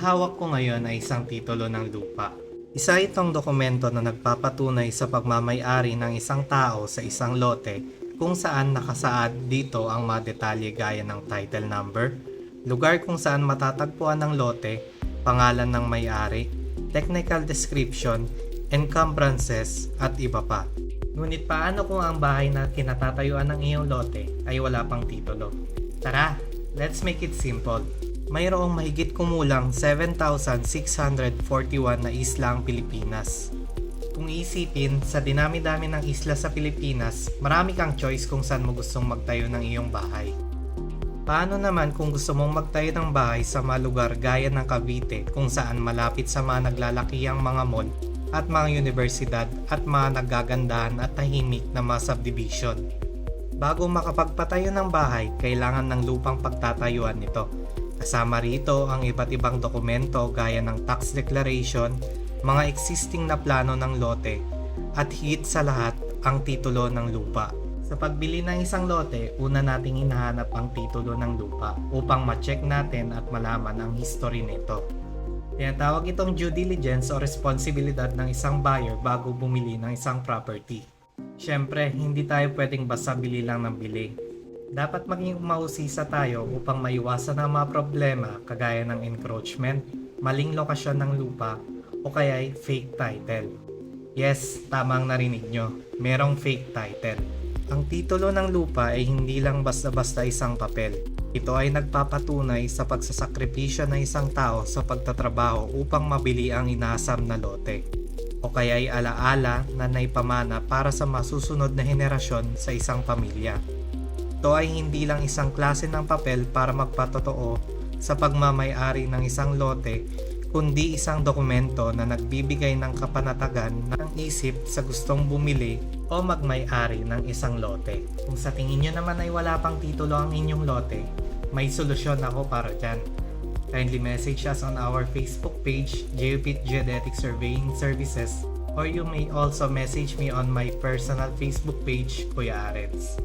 hawak ko ngayon ay isang titulo ng lupa. Isa itong dokumento na nagpapatunay sa pagmamayari ng isang tao sa isang lote kung saan nakasaad dito ang mga detalye gaya ng title number, lugar kung saan matatagpuan ng lote, pangalan ng may-ari, technical description, encumbrances at iba pa. Ngunit paano kung ang bahay na kinatatayuan ng iyong lote ay wala pang titulo? Tara, let's make it simple. Mayroong mahigit kumulang 7,641 na isla ang Pilipinas. Kung iisipin, sa dinami-dami ng isla sa Pilipinas, marami kang choice kung saan mo gustong magtayo ng iyong bahay. Paano naman kung gusto mong magtayo ng bahay sa mga lugar gaya ng Cavite kung saan malapit sa mga naglalakihang mga mall at mga universidad at mga nagagandahan at tahimik na mga subdivision? Bago makapagpatayo ng bahay, kailangan ng lupang pagtatayuan nito. Kasama rito ang iba't ibang dokumento gaya ng tax declaration, mga existing na plano ng lote, at higit sa lahat ang titulo ng lupa. Sa pagbili ng isang lote, una nating hinahanap ang titulo ng lupa upang ma-check natin at malaman ang history nito. Tinatawag itong due diligence o responsibilidad ng isang buyer bago bumili ng isang property. Siyempre, hindi tayo pwedeng basta bili lang ng bili. Dapat maging umahusisa tayo upang maiwasan ang mga problema kagaya ng encroachment, maling lokasyon ng lupa, o kaya'y fake title. Yes, tama ang narinig nyo. Merong fake title. Ang titulo ng lupa ay hindi lang basta-basta isang papel. Ito ay nagpapatunay sa pagsasakripisyo ng isang tao sa pagtatrabaho upang mabili ang inaasam na lote. O kaya ay alaala na naipamana para sa masusunod na henerasyon sa isang pamilya. Ito ay hindi lang isang klase ng papel para magpatotoo sa pagmamayari ng isang lote, kundi isang dokumento na nagbibigay ng kapanatagan ng isip sa gustong bumili o magmay-ari ng isang lote. Kung sa tingin nyo naman ay wala pang titulo ang inyong lote, may solusyon ako para dyan. Kindly message us on our Facebook page, Geopit Geodetic Surveying Services, or you may also message me on my personal Facebook page, Kuya Areds.